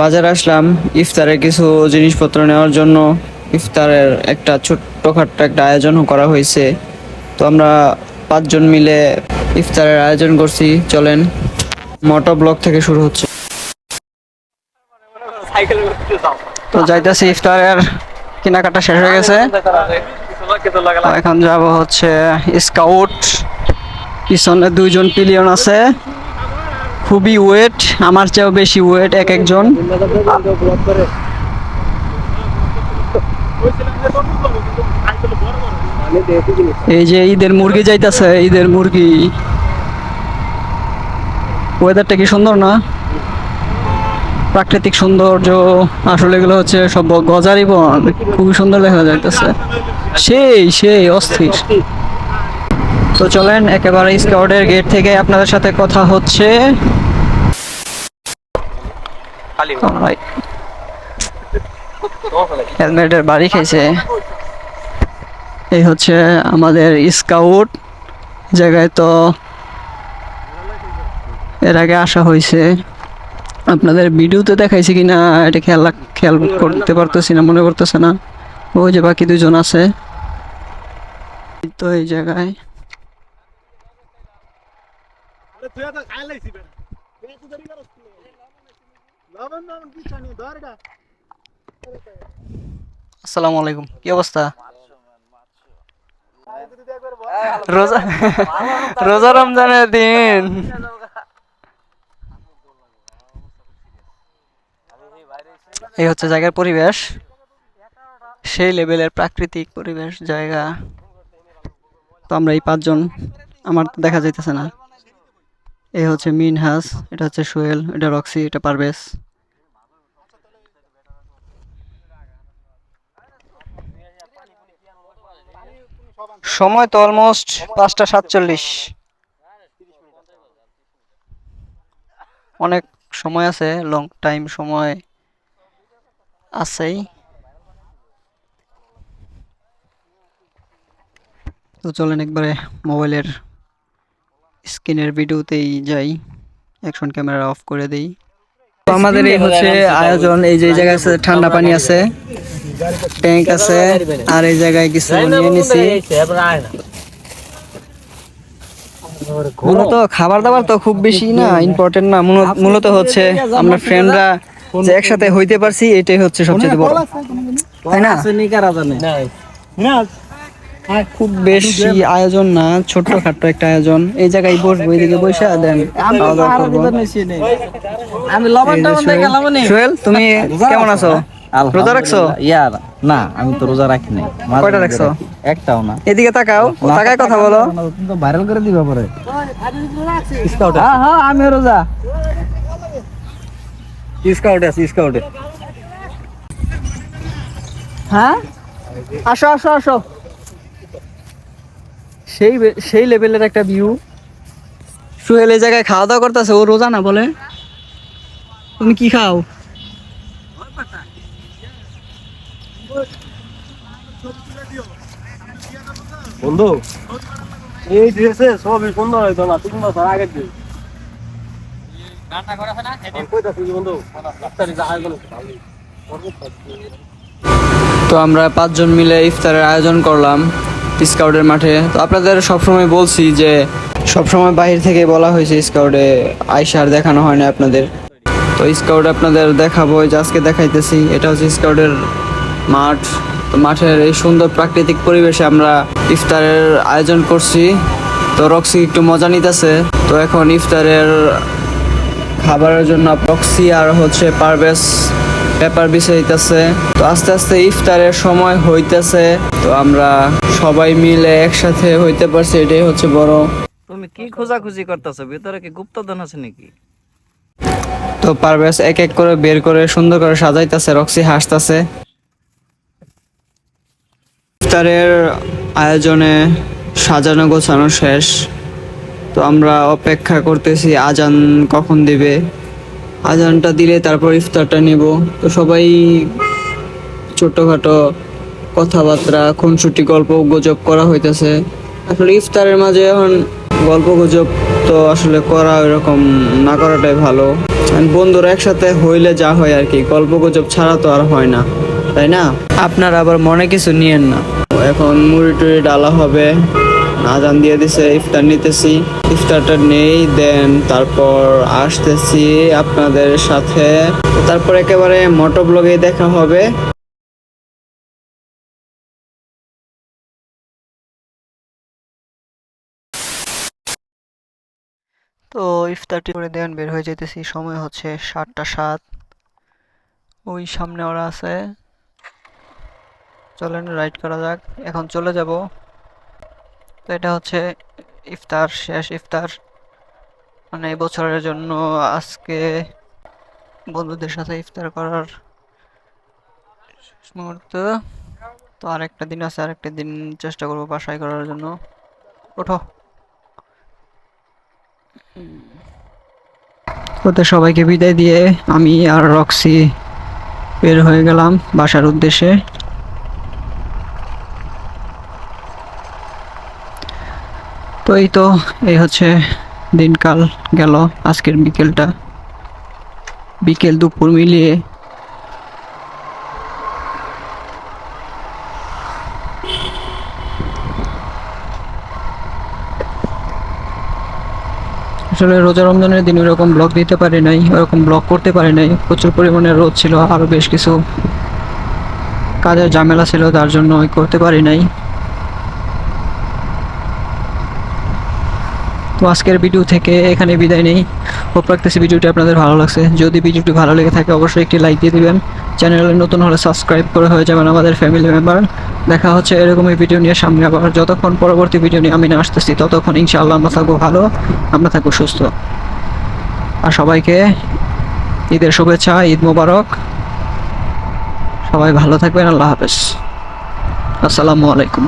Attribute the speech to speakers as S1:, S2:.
S1: বাজারে আসলাম, ইফতারে কিছু জিনিসপত্র নেওয়ার জন্য। ইফতারের একটা ছোট্টখাট্ট একটা আয়োজন করা হয়েছে। তো আমরা পাঁচজন মিলে ইফতারের আয়োজন করছি, চলেন। মোটো ব্লক থেকে শুরু হচ্ছে। তো যাইতেছি, ইফতারের কেনাকাটা শেষ হয়ে গেছে। এখন যাব হচ্ছে স্কাউট। পিছনে দুইজন পিলিয়ন আছে। খুবই ওয়েট, আমার চেয়েও বেশি ওয়েট এক একজন। এই যে ঈদের মুরগি যাইতেছে, ঈদের মুরগি। ওয়েদারটা কি সুন্দর না? প্রাকৃতিক সৌন্দর্য, আসলে এগুলো হচ্ছে সব গজারি বন খুবই সুন্দর দেখা যাইতেছে। সেই সেই, অস্থির। তো চলেন একেবারে স্কাউটের গেট থেকে আপনাদের সাথে কথা হচ্ছে। হেলমেটের বাড়ি খাইছে এই হচ্ছে আমাদের স্কাউট। জায়গায় তো এর আগে আসা হয়েছে। আপনাদের ভিডিওতে দেখাইছে কিনা এটা খেয়াল খেয়াল করতে পারতেছি না মনে করতেছে না। ওই যে বাকি দুজন আছে। তো এই জায়গায়। আসসালামু আলাইকুম কি অবস্থা? রোজা রোজা রমজানের দিন। এই হচ্ছে জায়গার পরিবেশ। সেই লেভেলের প্রাকৃতিক পরিবেশ জায়গা। তো আমরা এই পাঁচজন আমার দেখা যাইতেছে না। এই হচ্ছে মিনহাস, এটা হচ্ছে সোহেল, এটা রক্সি, এটা পারভেজ। সময় তো অলমোস্ট পাঁচটা সাতচল্লিশ। অনেক সময় আছে লং টাইম সময় আছেই। তো চলেন একবারে মোবাইলের স্ক্রিনের ভিডিওতেই যাই। অ্যাকশন ক্যামেরা অফ করে দেই। তো আমাদের এই হচ্ছে আয়োজন। এই যে এই জায়গায় আছে ঠান্ডা পানি আছে ট্যাঙ্ক আছে আর এই জায়গায় কিছু নিয়ে নিছি। মূলত খাবার দাবার তো খুব বেশি না ইম্পর্টেন্ট না। মূল- মূলত হচ্ছে আমরা ফ্রেন্ডরা যে একসাথে হইতে পারছি এটাই হচ্ছে সবচেয়ে বড়। তাই না? খুব বেশি আয়োজন না ছোট্ট খাট্ট একটা আয়োজন। এই জায়গায় বসবো এদিকে বসে দেন সোহেল তুমি কেমন আছো? রোজা রাখছো?
S2: ইয়ার না আমি তো রোজা রাখি নাই।
S1: কয়টা রাখছো?
S2: একটাও না।
S1: এদিকে তাকাও তাকায় কথা বলো।
S2: তুমি তো ভাইরাল করে দিবা পরে। আমি রোজা।
S3: স্কাউটে আছি স্কাউটে
S1: হ্যাঁ? আসো আসো আসো। সেই বে- সেই লেভেলের একটা ভিউ সুহেল এই জায়গায় খাওয়া দাওয়া করতেছে ও রোজা না বলে? তুমি কি খাও?
S3: বন্ধু এই ড্রেসে সবই সুন্দর হইতো না তিন বছর আগের ড্রেস।
S1: তো আমরা পাঁচজন মিলে ইফতারের আয়োজন করলাম। স্কাউটের মাঠে। তো আপনাদের সবসময় বলছি যে, সবসময় বাহির থেকে বলা হয়েছে স্কাউটে আইসার দেখানো হয় না আপনাদের। তো স্কাউট আপনাদের দেখাবো যে আজকে দেখাইতেছি, এটা হচ্ছে স্কাউটের মাঠ। তো মাঠের এই সুন্দর প্রাকৃতিক পরিবেশে আমরা ইফতারের আয়োজন করছি। তো রক্সি একটু মজা নিতেছে। তো এখন ইফতারের খাবারের জন্য রক্সি আর হচ্ছে পারভেজ পেপার বিছাইতেছে। তো আস্তে আস্তে ইফতারের সময় হইতেছে। তো আমরা সবাই মিলে একসাথে হইতে পারছি এটাই হচ্ছে বড়।
S2: তুমি কি খোঁজাখুঁজি করতেছো? ভিতরে কি গুপ্তধন আছে নাকি?
S1: তো পারভেজ এক এক করে বের করে সুন্দর করে সাজাইতেছে রক্সি হাসতেছে। ইফতারের আয়োজনে সাজানো গোছানো শেষ। তো আমরা অপেক্ষা করতেছি আজান কখন দিবে? আজানটা দিলে তারপর ইফতারটা নিব। তো সবাই ছোটখাটো কথাবার্তা, খুনসুটি গল্প গুজব করা হইতেছে। আসলে ইফতারের মাঝে এখন গল্প গুজব তো আসলে করা এরকম না করাটাই ভালো।
S4: And বন্ধুরা একসাথে হইলে যা হয় আর কি, গল্প গুজব ছাড়া তো আর হয় না, তাই না? আপনারা আবার মনে কিছু নিয়েন না। এখন মুড়ি টুড়ি ডালা হবে। আজান দিয়ে দিছে, ইফতার নিতেছি। ইফতারটা নেই, দেন তারপর আসতেছি আপনাদের সাথে। তারপর একেবারে মোটো ব্লগে দেখা হবে। তো ইফতারটি করে দেন, বের হয়ে যেতেছি সময় হচ্ছে সাতটা সাত। ওই সামনে ওরা আছে। চলেন, রাইড করা যাক। এখন চলে যাব। তো এটা হচ্ছে ইফতার, শেষ ইফতার। মানে এই বছরের জন্য আজকে বন্ধুদের সাথে ইফতার করার মুহূর্ত। তো আরেকটা দিন আছে, আরেকটা দিন চেষ্টা করব বাসায় করার জন্য। ওঠো। ওতে সবাইকে বিদায় দিয়ে আমি আর রক্সি বের হয়ে গেলাম বাসার উদ্দেশ্যে। তো এই তো, এই হচ্ছে দিনকাল গেল আজকের বিকেলটা। বিকেল দুপুর মিলিয়ে। আসলে রোজা রমজানের দিন ওরকম ব্লগ দিতে পারি নাই, ওরকম ব্লগ করতে পারি নাই। প্রচুর পরিমাণে রোদ ছিল আরও বেশ কিছু কাজের ঝামেলা ছিল, তার জন্য করতে পারি নাই। তো আজকের ভিডিও থেকে এখানে বিদায় নেই। হোপ রাখতেছি ভিডিওটি আপনাদের ভালো লাগছে। যদি ভিডিওটি ভালো লেগে থাকে, অবশ্যই একটি লাইক দিয়ে দিবেন। চ্যানেলে নতুন হলে সাবস্ক্রাইব করে হয়ে যাবেন আমাদের ফ্যামিলি মেম্বার দেখা হচ্ছে এরকমই ভিডিও নিয়ে সামনে আবার। যতক্ষণ পরবর্তী ভিডিও নিয়ে আমি না আসতেছি, ততক্ষণ ইনশাআল্লাহ আমরা থাকব ভালো, আমরা থাকব সুস্থ। আর সবাইকে ঈদের শুভেচ্ছা, ঈদ মোবারক। সবাই ভালো থাকবেন, আল্লাহ হাফেজ। আসসালামু আলাইকুম।